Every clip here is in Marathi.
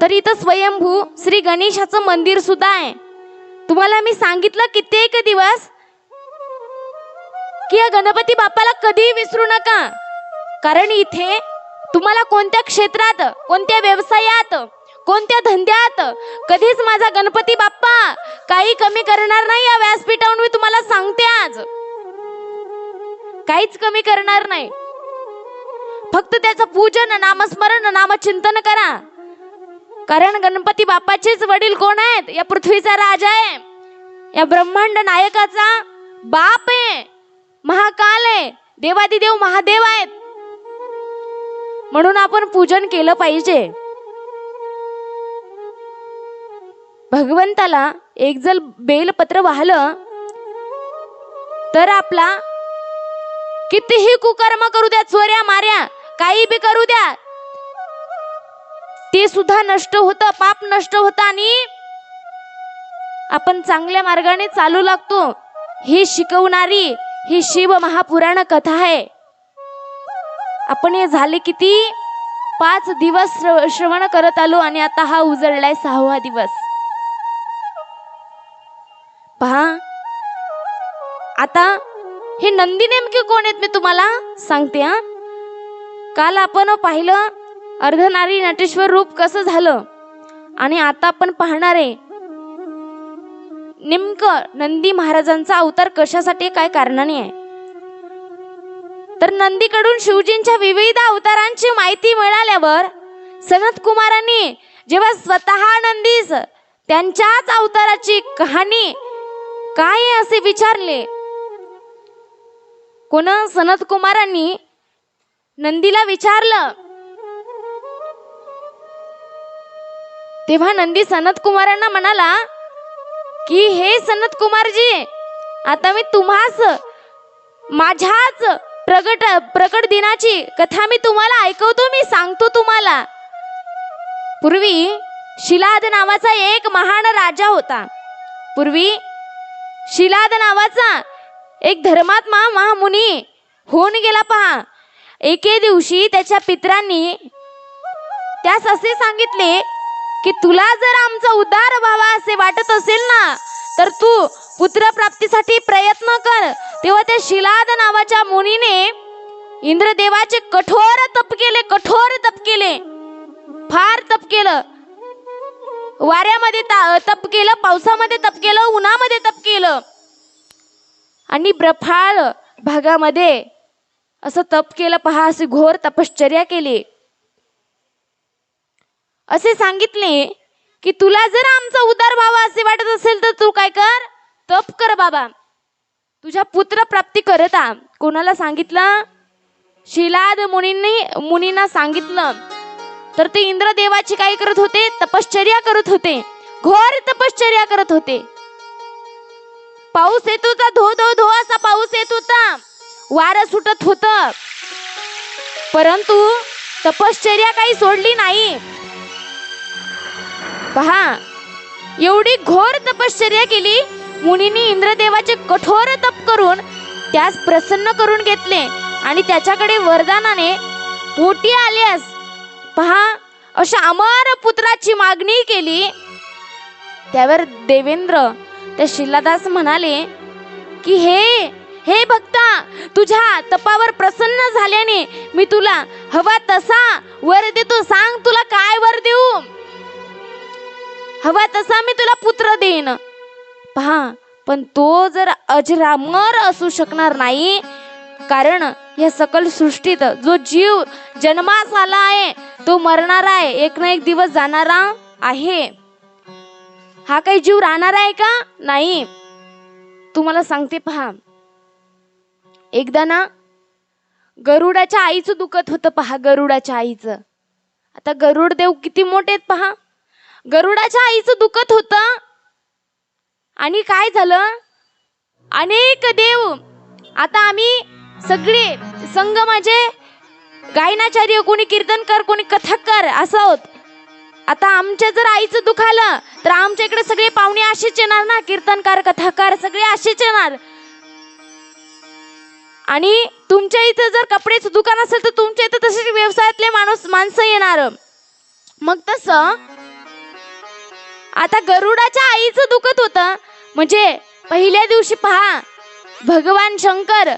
तर इथं स्वयंभू श्री गणेशाचं मंदिर सुद्धा आहे. तुम्हाला मी सांगितलं कित्येक दिवस की या गणपती बाप्पाला कधीही विसरू नका. कारण इथे तुम्हाला कोणत्या क्षेत्रात कोणत्या व्यवसायात कोणत्या धंद्यात कधीच माझा गणपती बाप्पा काही कमी करणार नाही या व्यासपीठावरून मी तुम्हाला सांगते आज. काहीच कमी करणार नाही. फक्त त्याचं पूजन नामस्मरण नामचिंतन करा. कारण गणपती बाप्पाचेच वडील कोण आहेत? या पृथ्वीचा राजा आहे. या ब्रह्मांड नायकाचा बाप आहे. महाकाल आहे. देवादिदेव महादेव आहेत. म्हणून आपण पूजन केलं पाहिजे. भगवंताला एक जर बेलपत्र वाहलं तर आपला कितीही कुकर्म करू द्या चोऱ्या माऱ्या काही बी करू द्या ते सुद्धा नष्ट होतं पाप नष्ट होतं आणि आपण चांगल्या मार्गाने चालू लागतो. ही शिकवणारी ही शिव महापुराण कथा आहे. आपण हे झाले किती? पाच दिवस श्र- श्रवण करत आलो आणि आता हा उजळलाय सहावा दिवस. पहा. आता हे नंदी नेमके कोण आहेत मी तुम्हाला सांगते हा. काल आपण पाहिलं अर्धनारी नटेश्वर रूप कसं झालं? आणि आता आपण पाहणार आहे नेमकं नंदी महाराजांचा अवतार कशासाठी काय कारणाने आहे? तर नंदीकडून शिवजींच्या विविध अवतारांची माहिती मिळाल्यावर सनत कुमारांनी जेव्हा स्वतः नंदीस त्यांच्याच अवताराची कहाणी काय असे विचारले? कोण? सनत कुमारांनी नंदीला विचारलं तेव्हा नंदी सनत कुमारांना म्हणाला की हे सनत कुमारजी आता मी तुम्हास माझ्याच प्रगट प्रकट दिनाची कथा मी तुम्हाला ऐकवतो मी सांगतो तुम्हाला. पूर्वी शिलाद नावाचा एक महान राजा होता. पूर्वी शिलाद नावाचा एक धर्मात्मा महामुनी होऊन गेला पहा. एके दिवशी त्याच्या पित्रांनी त्यास असे सांगितले की तुला जर आमचा उदार व्हावा असे वाटत असेल ना तर तू पुत्रप्राप्तीसाठी प्रयत्न कर. तेव्हा त्या शिलाद नावाच्या मुनीने इंद्रदेवाचे कठोर तप केले कठोर तप केले. फार तप केलं. वाऱ्यामध्ये ता- तप केलं पावसामध्ये तप केलं उन्हामध्ये तप केलं. आणि ब्रफाळ भागामध्ये असं तप केलं पहा अशी घोर तपश्चर्या केली. असे सांगितले की तुला जर आमचा उदार व्हावा असे वाटत असेल तर तू काय कर? तप कर बाबा. तुझ्या पुत्र प्राप्ती करता कोणाला सांगितलं? शिलाद मुनींनी मुनींना सांगितलं. तर ते इंद्रदेवाची काय करत होते? तपश्चर्या करत होते. घोर तपश्चर्या करत होते. पाऊस येत होता धो धो धो असा पाऊस येत होता. वारं सुटत होत. परंतु तपश्चर्या काही सोडली नाही. पहा एवढी घोर तपश्चर्या केली मुनींनी इंद्रदेवाचे कठोर तप करून त्यास प्रसन्न करून घेतले आणि त्याच्याकडे वरदानाने पोटी आल्यास पहा अशा अमर पुत्राची मागणी केली. त्यावर देवेंद्र त्या शिलादास म्हणाले की हे हे भक्ता तुझ्या तपावर प्रसन्न झाल्याने मी तुला हवा तसा वर देतो. सांग तुला काय वर देऊ? हवा तसा मी तुला पुत्र देईन. पहा पण तो जर अजरामर असू शकणार नाही कारण या सकल सृष्टीत जो जीव जन्मास आला आहे तो मरणार आहे एक ना एक दिवस जाणारा आहे. हा काही जीव राहणार आहे का? नाही. तुम्हाला सांगते पहा. एकदा ना गरुडाच्या आईचं दुखत होतं पहा गरुडाच्या आईचं. आता गरुड देव किती मोठे आहेत पहा. गरुडाच्या आईचं दुखत होतं. आणि काय झालं? अनेक देव आता आम्ही सगळे संघ माझे गायनाचार्य कोणी कीर्तनकर कोणी कथाकार असं आहोत आता आमच्या जर आईचं दुखालं तर आमच्या इकडे सगळे पाहुणे असेच येणार ना कीर्तनकार कथाकार सगळे असेच येणार. आणि तुमच्या इथं जर कपड्याचं दुकान असेल तर तुमच्या इथं तसेच व्यवसायातले माणूस माणसं येणार. मग तसं आता गरुडाच्या आईचं दुखत होतं. म्हणजे पहिल्या दिवशी पहा भगवान शंकर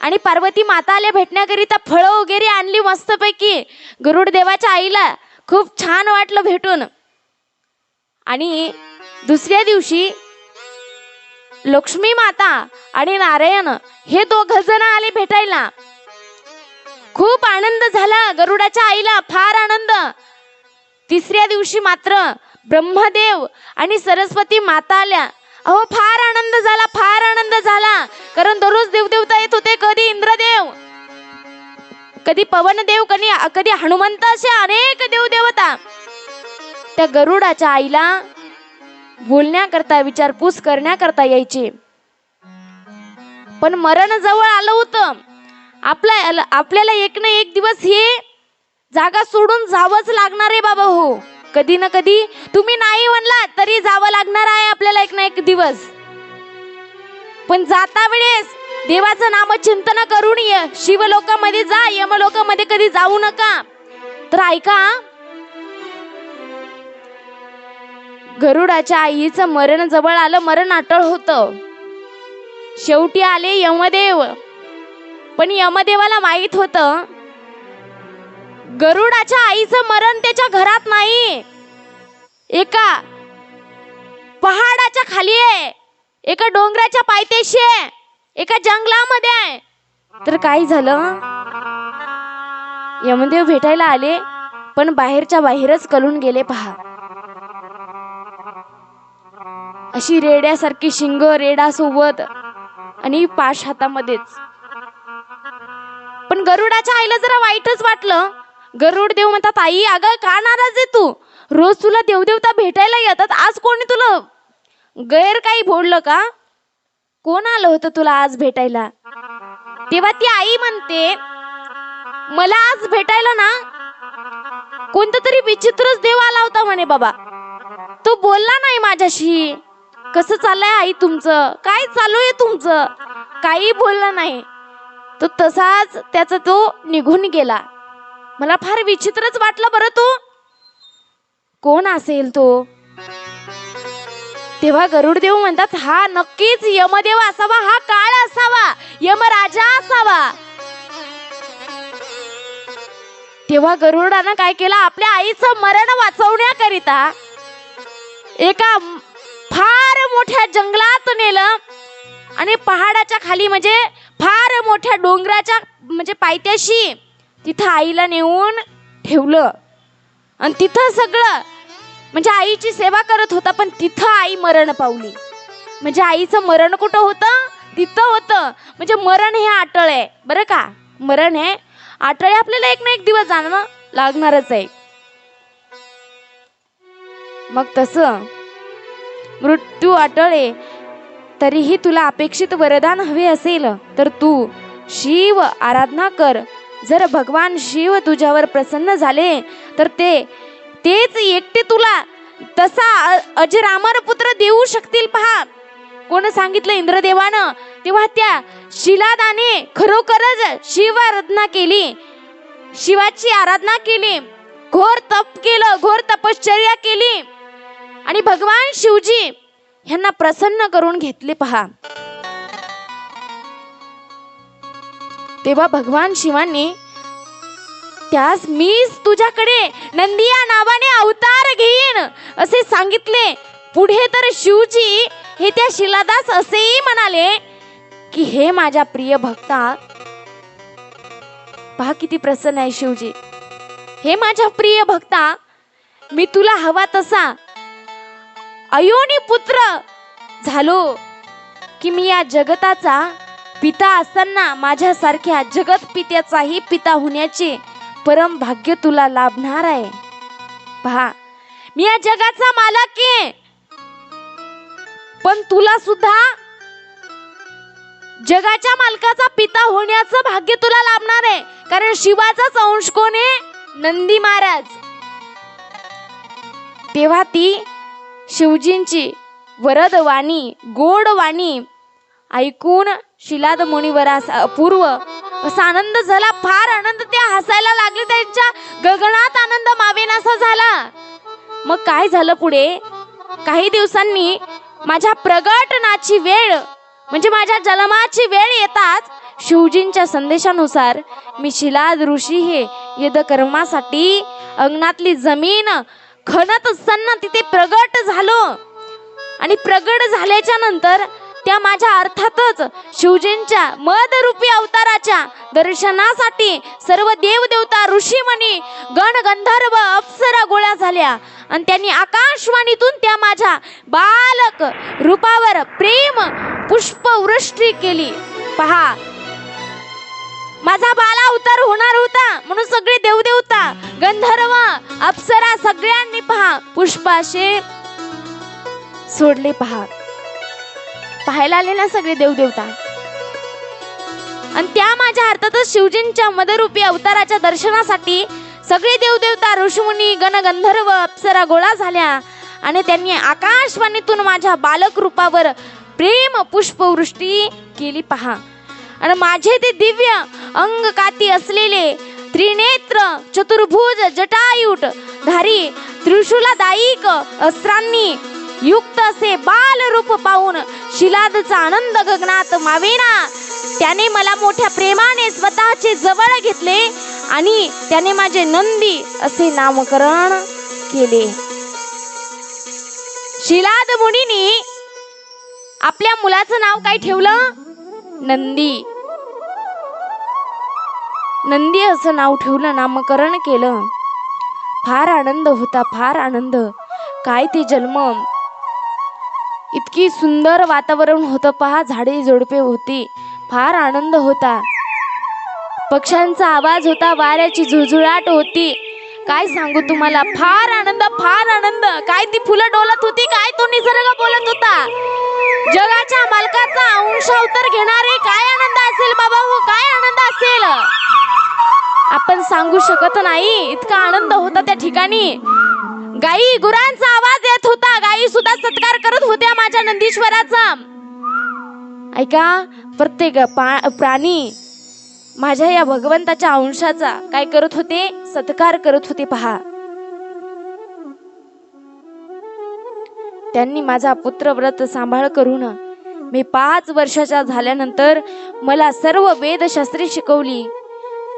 आणि पार्वती माताला भेटण्याकरिता फळं वगैरे आणली मस्तपैकी. गरुड देवाच्या आईला खूप छान वाटलं भेटून. आणि दुसऱ्या दिवशी लक्ष्मी माता आणि नारायण हे दोघ जण आले भेटायला. खूप आनंद झाला गरुडाच्या आईला फार आनंद. तिसऱ्या दिवशी मात्र ब्रह्मदेव आणि सरस्वती माता आल्या. अहो फार आनंद झाला फार आनंद झाला. कारण दररोज देवदेवता येत होते कधी इंद्रदेव कधी पवनदेव कधी कधी हनुमंत असे अनेक देवदेवता. त्या गरुडाच्या आईला बोलण्याकरता विचारपूस करण्याकरता यायचे. पण मरण जवळ आलं होतं. आपल्या आपल्याला एक ना एक दिवस हे जागा सोडून जावंच लागणार आहे बाबा हो. कधी ना कधी तुम्ही नाही म्हणला तरी जावं लागणार आहे आपल्याला एक ना एक दिवस. पण जाता वेळेस देवाचं नामचिंतन करून ये. शिवलोकामध्ये जा यमलोकामध्ये कधी जाऊ नका. तर ऐका गरुडाच्या आईचं मरण जवळ आलं मरण अटळ होतं. शेवटी आले यमदेव. पण यमदेवाला माहीत होतं गरुडाच्या आईचं मरण त्याच्या घरात नाही. एका पहाडाच्या खाली आहे. एका डोंगराच्या पायथ्याशी आहे. एका जंगलामध्ये आहे. तर काय झालं? यमदेव भेटायला आले पण बाहेरच्या बाहेरच कलून गेले पहा. अशी रेड्यासारखी शिंग रेडा सोबत आणि पाश हातामध्येच. पण गरुडाच्या आईला जरा वाईटच वाटलं. गरुड देव म्हणतात आई अगं का नाराज आहे तू? रोज तुला देवदेवता भेटायला येतात आज कोणी तुला गैर काही बोललं का? कोण आलं होतं तुला आज भेटायला? तेव्हा ती आई म्हणते मला आज भेटायला ना कोणतं तरी विचित्रच देव आला होता म्हणे बाबा. तो बोलला नाही माझ्याशी. कसं चाललंय आई तुमचं? काय चालू आहे तुमचं? काही बोललं नाही. तो तसाच त्याचा तो निघून गेला. मला फार विचित्रच वाटलं बरं तू. कोण असेल तो? तेव्हा गरुडदेव म्हणतात हा नक्कीच यमदेव असावा हा काळ असावा यमराजा असावा. तेव्हा गरुडानं काय केलं? आपल्या आईचं मरण वाचवण्याकरिता एका फार मोठ्या जंगलात नेलं आणि पहाडाच्या खाली म्हणजे फार मोठ्या डोंगराच्या म्हणजे पायथ्याशी तिथं आईला नेऊन ठेवलं. आणि तिथं सगळं म्हणजे आईची सेवा करत होता पण तिथं आई मरण पावली. म्हणजे आईचं मरण कुठं होतं? तिथं होतं. म्हणजे मरण हे आटळ आहे. बरं का? मरण हे अटळ आपल्याला एक ना एक दिवस जाणं लागणारच आहे. मग तसं मृत्यू आटळे तरीही तुला अपेक्षित वरदान हवे असेल तर तू शिव आराधना कर. जर भगवान शिव तुझ्यावर प्रसन्न झाले तर ते तेच एकटे तुला तसा अ- अजरामर पुत्र देऊ शकतील पहा. कोण सांगितलं इंद्रदेवानं? तेव्हा त्या शिलादाने खरोखरच शिव आराधना केली. शिवाची आराधना केली. घोर तप केलं घोर तपश्चर्या केली. आणि भगवान शिवजी ह्यांना प्रसन्न करून घेतले पहा. तेव्हा भगवान शिवांनी त्यास मीच तुझ्याकडे नंदिया नावाने अवतार घेईन असे सांगितले. पुढे तर शिवजी हे त्या शिलादास असेही म्हणाले की हे माझ्या प्रिय भक्ता पहा किती प्रसन्न आहे शिवजी. हे माझ्या प्रिय भक्ता मी तुला हवा तसा अयोनी पुत्र झालो की मी या जगताचा पिता असताना माझ्यासारख्या जगत पित्याचाही पिता होण्याचे परम भाग्य तुला लाभणार आहे. पहा मी या जगाचा मालक आहे. पण तुला सुद्धा जगाच्या मालकाचा पिता होण्याचं भाग्य तुला लाभणार आहे. कारण शिवाचाच अंश कोण आहे? नंदी महाराज. तेव्हा ती शिवजींची वरदवाणी गोडवाणी ऐकून शिलाद मुनिवरास अपूर्व. असा आनंद झाला. फार आनंद ते हसायला लागले. त्यांच्या गगनात आनंद मावेनासा झाला. मग काय झालं पुढे? काही दिवसांनी माझ्या प्रगटनाची वेळ म्हणजे माझ्या जन्माची वेळ येताच शिवजींच्या संदेशानुसार मी शिलाद ऋषी हे यदकर्मासाठी अंगणातली जमीन खणत असताना तिथे प्रगट झालो. आणि प्रगट झाल्याच्यानंतर त्या माझ्या अर्थातच शिवजींच्या मदरूपी अवताराच्या दर्शनासाठी सर्व देवदेवता ऋषीमणी गण गंधर्व अप्सरा गोळ्या झाल्या. आणि त्यांनी आकाशवाणीतून त्या माझ्या बालक रूपावर प्रेम पुष्पवृष्टी केली. पहा माझा बाला अवतार होणार होता म्हणून सगळे देवदेवता गंधर्व अप्सरा सगळ्यांनी पहा पुष्पाशे सोडले पहा. पाहायला आले ना सगळे देवदेवता? आणि त्या माझ्या अर्थातच शिवजींच्या मदरूपी अवताराच्या दर्शनासाठी सगळे देवदेवता ऋषमुनी गणगंधर्व अप्सरा गोळा झाल्या. आणि त्यांनी आकाशवाणीतून माझ्या बालक रूपावर प्रेम पुष्पवृष्टी केली पहा. आणि माझे ते दिव्य अंग काती असलेले त्रिनेत्र चतुर्भुज जटायुट धारी त्रिशूलादायिक अस्त्रांनी युक्त असे बाल रूप पाहून शिलादचा आनंद गगनात मावेना. त्याने मला मोठ्या प्रेमाने स्वतःचे जवळ घेतले आणि त्याने माझे नंदी असे नामकरण केले. शिलाद मुनीने आपल्या मुलाचं नाव काय ठेवलं? नंदी. नंदी असं नाव ठेवलं नामकरण केलं. फार आनंद होता फार आनंद. काय ते जन्म? इतकी सुंदर वातावरण होतं पहा झाडे झुडपे होती. फार आनंद होता. पक्ष्यांचा आवाज होता वाऱ्याची झुळझुळाट होती. काय सांगू तुम्हाला? फार आनंद फार आनंद. काय ती फुलं डोलत होती? काय तो निसर्ग बोलत होता? जगाच्या मालकाचा अंश अवतर घेणारे काय आनंद असेल बाबा हो? काय आनंद असेल? आपण सांगू शकत नाही. इतका आनंद होता त्या ठिकाणी. गाई गुरांचा आवाज येत होता गाई सुद्धा सत्कार करत होत्या माझ्या नंदीश्वराचा. ऐका प्रत्येक पा- प्राणी माझ्या या भगवंताच्या अंशाचा काय करत होते? सत्कार करत होते पहा. त्यांनी माझा पुत्र व्रत सांभाळ करून मी पाच वर्षाच्या झाल्यानंतर मला सर्व वेदशास्त्रे शिकवली.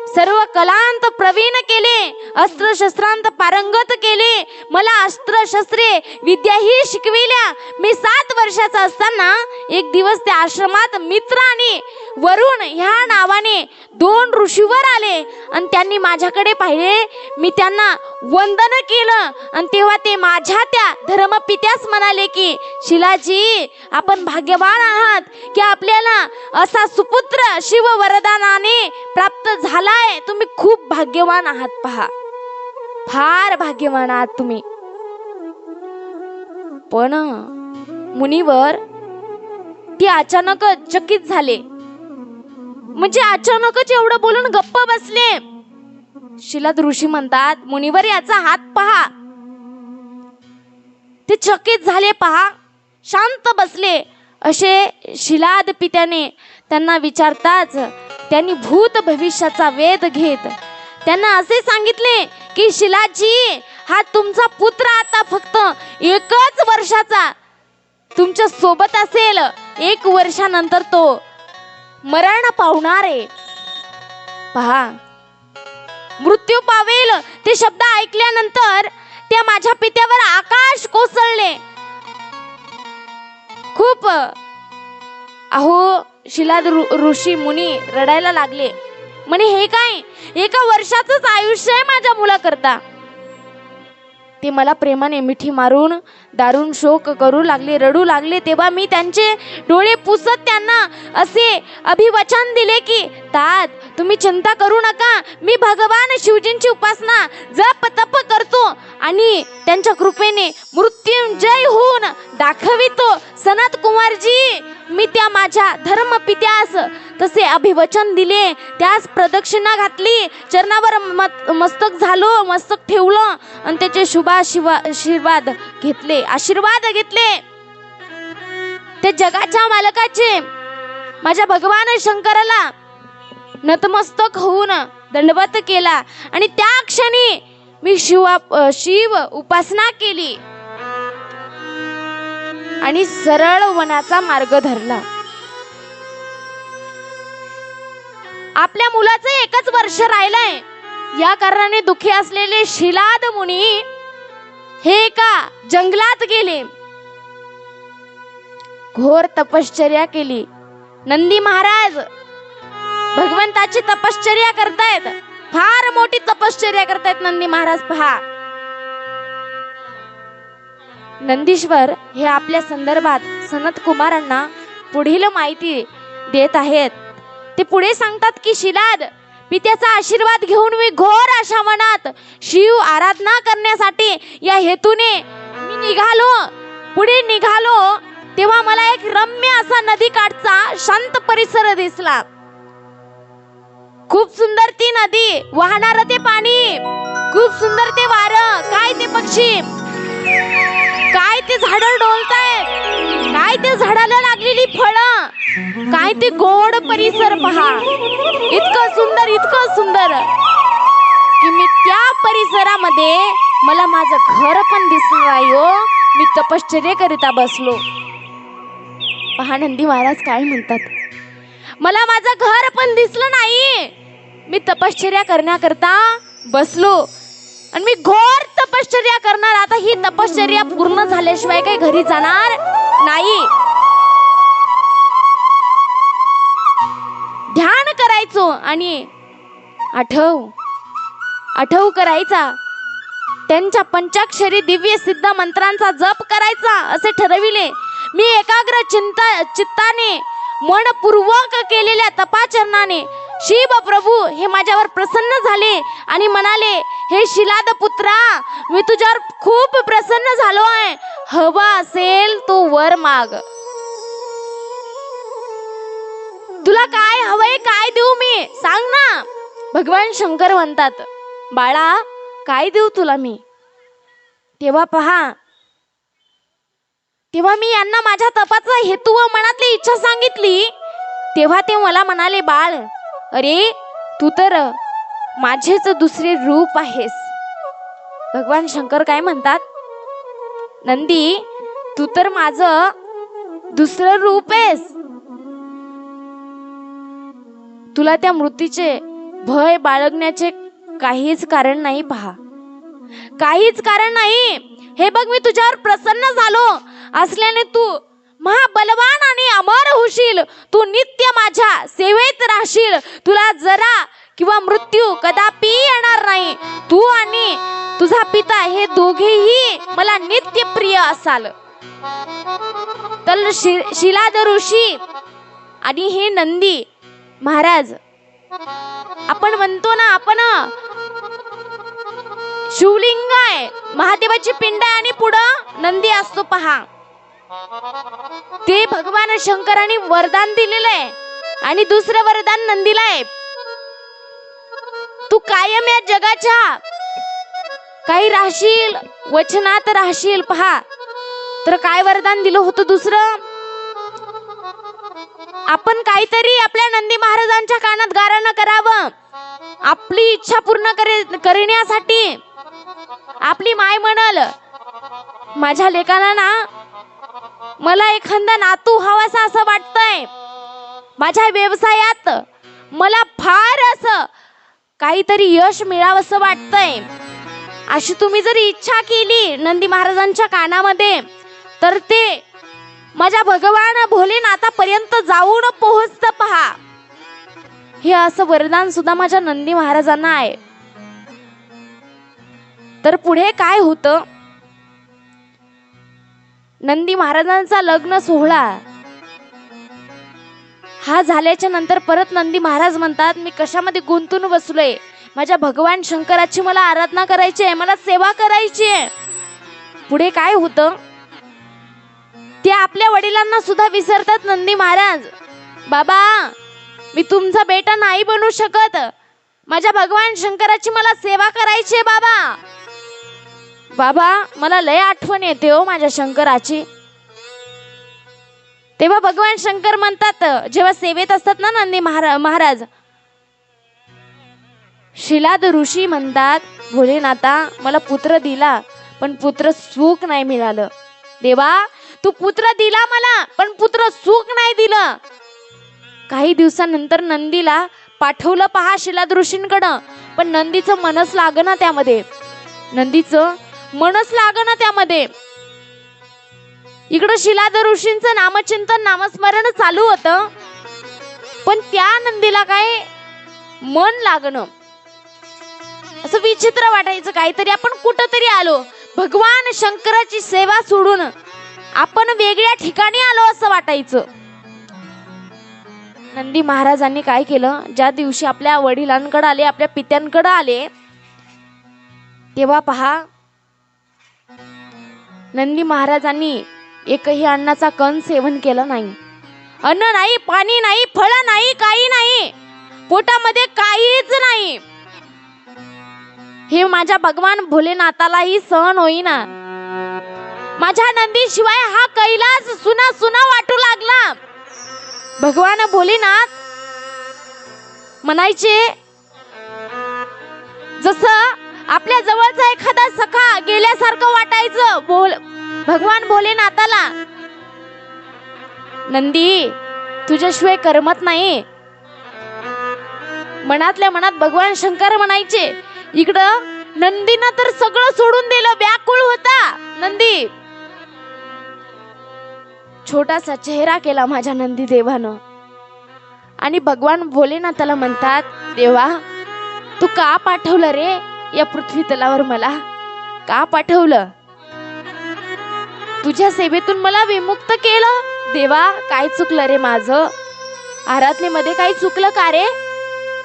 सर्व कलांत प्रवीण केले अस्त्र शस्त्रांत पारंगत केले. मला अस्त्र शस्त्रे विद्याही शिकविल्या. मी सात वर्षाचा असताना एक दिवस त्या आश्रमात मित्र आणि वरुण ह्या नावाने दोन ऋषीवर आले. आणि त्यांनी माझ्याकडे पाहिले. मी त्यांना वंदन केलं. आणि तेव्हा ते माझ्या त्या धर्मपित्यास म्हणाले की शिलाजी आपण भाग्यवान आहात की आपल्याला असा सुपुत्र शिव वरदानाने प्राप्त झालाय. तुम्ही खूप भाग्यवान आहात पहा. फार भाग्यवान आहात तुम्ही. पण मुनीवर ती अचानक चकित झाले. म्हणजे अचानकच एवढं बोलून गप्प बसले. शिलाद ऋषी म्हणतात मुनीवर याचा हात पहा. ते चकित झाले पहा. शांत बसले. असे शिलाद पित्याने त्यांना विचारताच त्यांनी भूत भविष्याचा वेध घेत त्यांना असे सांगितले की शिलाजी हा तुमचा पुत्र आता फक्त एकच वर्षाचा तुमच्यासोबत असेल. एक वर्षानंतर तो मरण पावणारे. पहा. मृत्यू पावेल ते शब्द ऐकल्यानंतर त्या माझ्या पित्यावर आकाश कोसळले. खूप अहो शिला ऋषी मुनी रडायला लागले. म्हणे हे काय? एका वर्षाचंच आयुष्य आहे माझ्या मुलाकरता. ते मला प्रेमाने मिठी मारून दारून शोक करू लागले रडू लागले. तेव्हा मी त्यांचे डोळे पुसत त्यांना असे अभिवचन दिले की तात तुम्ही चिंता करू नका. मी भगवान शिवजींची उपासना जप तप करतो आणि त्यांच्या कृपेने मृत्युंजय होऊन दाखवितो. सनत कुमारजी मी त्या माझ्या धर्मपित्यास तसे अभिवचन दिले. त्यास प्रदक्षिणा घातली. चरणावर मत- मस्तक झालो मस्तक ठेवलं आणि त्याचे शुभाशिवा आशीर्वाद घेतले. आशीर्वाद घेतले. ते जगाच्या मालकाचे माझ्या भगवान शंकराला नतमस्तक होऊन दंडवत केला. आणि त्या क्षणी मी शिवा शिव उपासना केली. आणि सरळ वनाचा मार्ग धरला. आपल्या मुलाचं एकच वर्ष राहिलंय. या कारणाने दुखी असलेले शिलाद मुनी हे एका जंगलात गेले. घोर तपश्चर्या केली. नंदी महाराज भगवंताची तपश्चर्या करतायत. फार मोठी तपश्चर्या करतायत नंदी महाराज पहा. नंदीश्वर हे आपल्या संदर्भात सनत कुमारांना पुढील माहिती देत आहेत. ते पुढे सांगतात की शिलाद पित्याचा आशीर्वाद घेऊन मी घोर अशा मनात शिव आराधना करण्यासाठी या हेतूने मी निघालो. पुढे निघालो तेव्हा मला एक रम्य असा नदी काठचा शांत परिसर दिसला. खूप सुंदर ती नदी वाहणार ते पाणी. खूप सुंदर ते वारं. काय ते पक्षी? काय ते झाड डोलताय? काय ते झाडाला लागलेली फळं? काय ते गोड परिसर पहा. इतकं सुंदर इतकं सुंदर. की मी त्या परिसरामध्ये मला माझं घर पण दिसलं नाही हो. मी तपश्चर्येकरिता बसलो. पहा नंदी महाराज काय म्हणतात? मला माझं घर पण दिसलं नाही. मी तपश्चर्या करण्याकरता बसलो. आणि मी घोर तपश्चर्या करणार. आता ही तपश्चर्या पूर्ण झाल्याशिवाय काही घरी जाणार नाही. ध्यान करायचो आणि आठव आठव करायचा. त्यांच्या पंचाक्षरी दिव्य सिद्ध मंत्रांचा जप करायचा असे ठरविले. मी एकाग्र चिंता चित्ताने मनपूर्वक केलेल्या तपाचरणाने शिव प्रभू हे माझ्यावर प्रसन्न झाले आणि म्हणाले हे शिलाद पुत्रा मी तुझ्यावर खूप प्रसन्न झालो आहे. हवा असेल तो वर माग. तुला काय हवंय काय देऊ मी? सांग ना. भगवान शंकर म्हणतात बाळा काय देऊ तुला मी? तेव्हा पहा. तेव्हा मी यांना माझ्या तपाचा हेतू व मनातली इच्छा सांगितली. तेव्हा ते मला म्हणाले बाळ अरे तू तर माझेच दुसरे रूप आहेस. भगवान शंकर काय म्हणतात? नंदी तू तर माझं दुसरं रूप आहेस. तुला त्या मृत्यूचे भय बाळगण्याचे काहीच कारण नाही पहा. काहीच कारण नाही. हे बघ मी तुझ्यावर प्रसन्न झालो. असल्याने तू महाबलवान आणि अमर होशील. तू नित्य माझ्या सेवेत राहशील. तुला जरा किंवा मृत्यू कदापि येणार नाही. तू आणि तुझा पिता हे दोघेही मला नित्य प्रिय असाल. तर शि- शिलाद ऋषी आणि हे नंदी महाराज आपण म्हणतो ना आपण शिवलिंग आहे. महादेवाची पिंड आहे आणि पुढं नंदी असतो पहा. ते भगवान शंकराने वरदान दिलेलं आहे आणि दुसरं वरदान नंदीला आहे. तू कायम या जगाच्या काही राहशील वचनात राहशील पहा. तर काय वरदान दिलं होतं दुसरं? आपण काहीतरी आपल्या नंदी महाराजांच्या कानात गारणं करावं. आपली इच्छा पूर्ण करे- करण्यासाठी. आपली माय म्हणल माझ्या लेकाला ना मला एखादा नातू हवासा असं वाटतंय. माझ्या व्यवसायात मला फार असं काहीतरी यश मिळावं असं वाटतंय. अशी तुम्ही जर इच्छा केली नंदी महाराजांच्या कानामध्ये तर ते माझ्या भगवान भोलेनाथापर्यंत जाऊन पोहोचत पहा. हे असं वरदान सुद्धा माझ्या नंदी महाराजांना आहे. तर पुढे काय होतं? नंदी महाराजांचा लग्न सोहळा. हा झाल्याच्यानंतर परत नंदी महाराज म्हणतात मी कशामध्ये गुंतून बसलोय? माझ्या भगवान शंकराची मला आराधना करायची आहे मला सेवा करायची आहे. पुढे काय होतं? ते आपल्या वडिलांना सुद्धा विसरतात नंदी महाराज. बाबा मी तुमचा बेटा नाही बनू शकत. माझ्या भगवान शंकराची मला सेवा करायची आहे बाबा. बाबा मला लय आठवण येते हो माझ्या शंकराची. तेव्हा भगवान शंकर म्हणतात जेव्हा सेवेत असतात ना नंदी महारा महाराज शिलाद ऋषी म्हणतात भोलेनाथा मला पुत्र दिला पण पुत्र सुख नाही मिळालं. देवा तू पुत्र दिला मला पण पुत्र सुख नाही दिलं. काही दिवसानंतर नंदीला पाठवलं पहा शिलाद ऋषींकडं पण नंदीचं मनच लागना त्यामध्ये. नंदीचं मनच लागना त्यामध्ये. इकडं शिलाद ऋषींचं नामचिंतन नामस्मरण चालू होतं. पण त्या नंदीला काय मन लागणं. असं विचित्र वाटायचं काहीतरी आपण कुठंतरी आलो. भगवान शंकराची सेवा सोडून आपण वेगळ्या ठिकाणी आलो असं वाटायचं. नंदी महाराजांनी काय केलं ज्या दिवशी आपल्या वडिलांकडे आले आपल्या पित्यांकडे आले तेव्हा पहा नंदी महाराजांनी एकही अन्नाचा कण सेवन केलं नाही. अन्न नाही पाणी नाही फळ नाही काही नाही. पोटामध्ये काहीच नाही. हे माझ्या भगवान भोलेनाथालाही सहन होईना. माझ्या नंदी शिवाय हा कैलास सुना सुना वाटू लागला. भगवान भोलेनाथ म्हणायचे जसं आपल्या जवळचा एखादा सखा गेल्यासारखं वाटायचं. बोल भगवान भोलेनाथाला नंदी तुझ्याशिवाय करमत नाही. मनातल्या मनात भगवान शंकर म्हणायचे इकडं नंदीनं तर सगळं सोडून दिलं व्याकुळ होता. नंदी. छोटासा चेहरा केला माझ्या नंदी देवानं. आणि भगवान भोलेनाथाला म्हणतात देवा तू का पाठवलं रे? या पृथ्वी तलावर मला का पाठवलं? तुझ्या सेवेतून मला विमुक्त केलं? देवा काय चुकलं रे माझं? आराधनेमध्ये काही चुकलं का रे?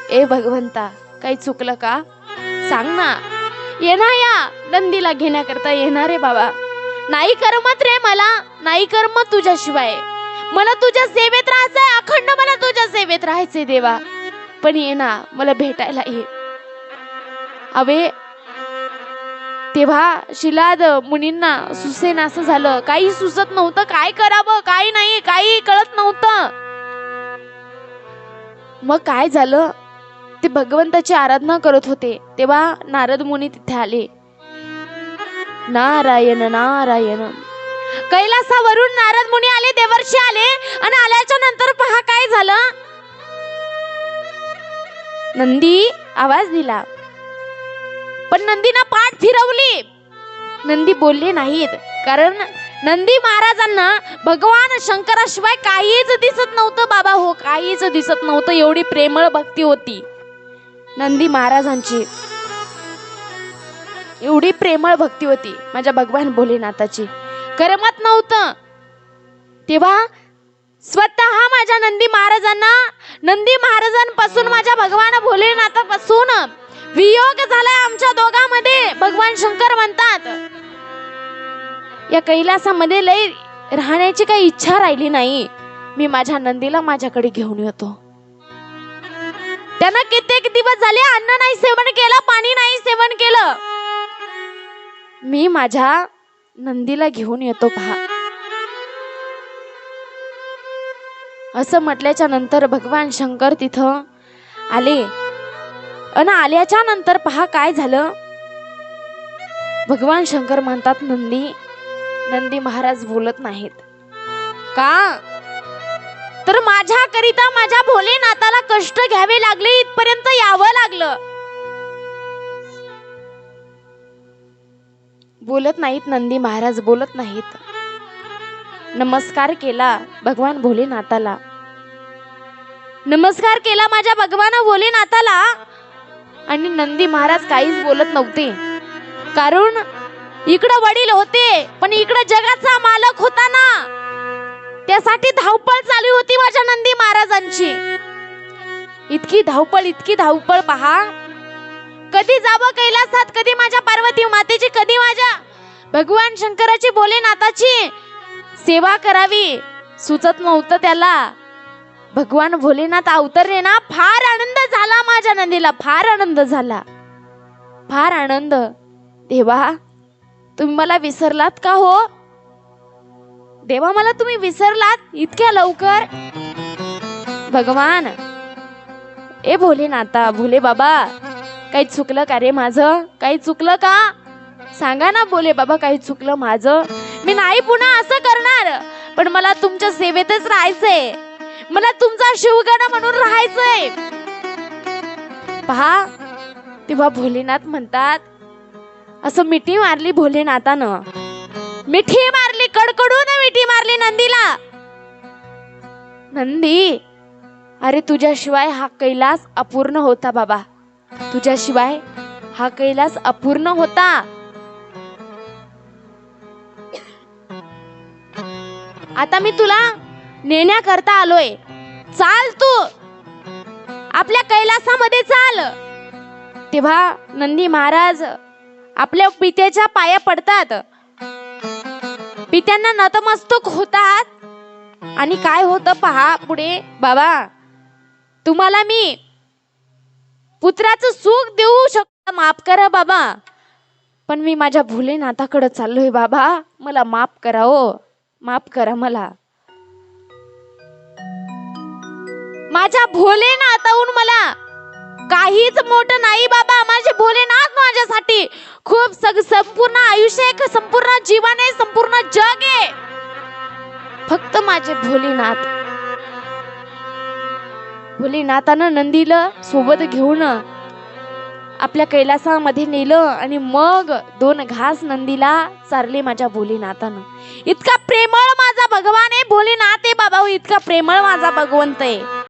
ए भगवंता काही चुकलं का? सांग ना. ये ना या नंदीला घेण्याकरता येणार रे बाबा. नाही करमत रे मला नाही करमत तुझ्याशिवाय. मला तुझ्या सेवेत राहायचंय अखंड मला तुझ्या सेवेत राहायचंय देवा. पण ये ना मला भेटायला ये. अवे तेव्हा शिलाद मुनींना सुसेन असं झालं. काही सुचत नव्हतं. काय करावं? काय नाही. काही कळत नव्हतं. मग काय झालं? ते भगवंताची आराधना करत होते. तेव्हा नारद मुनी तिथे आले. नारायण नारायण. कैलासावरून नारद मुनी आले देवर्षी आले आणि आल्याच्यानंतर पहा काय झालं. नंदी आवाज दिला. पण नंदीनं पाठ फिरवली. नंदी बोलले नाहीत कारण नंदी महाराजांना भगवान शंकराशिवाय काहीच दिसत नव्हतं बाबा हो काहीच दिसत नव्हतं एवढी प्रेमळ भक्ती होती. नंदी महाराजांची एवढी प्रेमळ भक्ती होती माझ्या भगवान भोलेनाथाची. करमत नव्हतं. तेव्हा स्वतः माझ्या नंदी महाराजांना नंदी महाराजांपासून माझ्या भगवान भोलेनाथापासून वियोग झालाय आमच्या दोघांमध्ये. भगवान शंकर म्हणतात या कैलासामध्ये लय राहण्याची काही इच्छा राहिली नाही. मी माझ्या नंदीला माझ्याकडे घेऊन येतो. त्यानं कित्येक दिवस झाले अन्न नाही सेवन केलं पाणी नाही सेवन केलं. मी माझ्या नंदीला घेऊन येतो पहा. असं म्हटल्याच्या नंतर भगवान शंकर तिथं आले. अन आल्याच्यानंतर पहा काय झालं. भगवान शंकर म्हणतात नंदी नंदी महाराज बोलत नाहीत. का? तर माझ्याकरिता माझ्या भोलेनाथाला कष्ट घ्यावे लागले इथपर्यंत यावं लागलं. बोलत नाहीत नंदी महाराज बोलत नाहीत. नमस्कार केला भगवान भोलेनाथाला नमस्कार केला माझ्या भगवान भोलेनाथाला आणि नंदी महाराज काहीच बोलत नव्हते. कारण इकडं वडील होते पण इकडं जगाचा मालक होता ना. त्यासाठी धावपळ चालू होती माझ्या नंदी महाराजांची. इतकी धावपळ इतकी धावपळ पहा. कधी जावं कैलासात कधी माझ्या पार्वती मातेची कधी माझ्या भगवान शंकराची भोलेनाथाची सेवा करावी. सुचत नव्हतं त्याला. भगवान भोलेनाथ अवतरले ना फार आनंद झाला माझ्या नंदीला फार आनंद झाला. फार आनंद. देवा तुम्ही मला विसरलात का हो? देवा मला तुम्ही विसरलात इतक्या लवकर? भगवान ए भोलेनाथा भोले बाबा काही चुकलं का रे माझं? काही चुकलं का? सांगा ना बोले बाबा काही चुकलं माझं? मी नाही पुन्हा असं करणार पण मला तुमच्या सेवेतच राहायचंय. मला तुमचा शिवगणा म्हणून राहायचंय. पहा तेव्हा भोलेनाथ म्हणतात असं मिठी मारली भोलेनाथानं. मिठी मारली कडकडून मिठी मारली नंदीला. नंदी अरे तुझ्याशिवाय हा कैलास अपूर्ण होता बाबा. तुझ्याशिवाय हा कैलास अपूर्ण होता. आता मी तुला नेण्याकरता आलोय. चाल तू. आपल्या कैलासामध्ये चाल. तेव्हा नंदी महाराज आपल्या पित्याच्या पाया पडतात. पित्यांना नतमस्तक होतात. आणि काय होतं पहा पुढे. बाबा तुम्हाला मी पुत्राचं सुख देऊ शकतो. माफ करा बाबा. पण मी माझ्या भुलेनाथाकडे चाललोय बाबा. मला माफ करा हो. माफ करा मला. माझ्या भोलेनाथाहून मला काहीच मोठं नाही बाबा. माझे भोलेनाथ माझ्यासाठी. खूप सग संपूर्ण आयुष्य आहे. संपूर्ण जीवन आहे. संपूर्ण जग आहे. फक्त माझे भोलेनाथ. भोलेनाथानं नंदीला सोबत घेऊन आपल्या कैलासामध्ये नेलं आणि मग दोन घास नंदीला चारले माझ्या भोलेनाथानं. इतका प्रेमळ माझा भगवान आहे. भोलेनाथ आहे बाबा. इतका प्रेमळ माझा भगवंत आहे.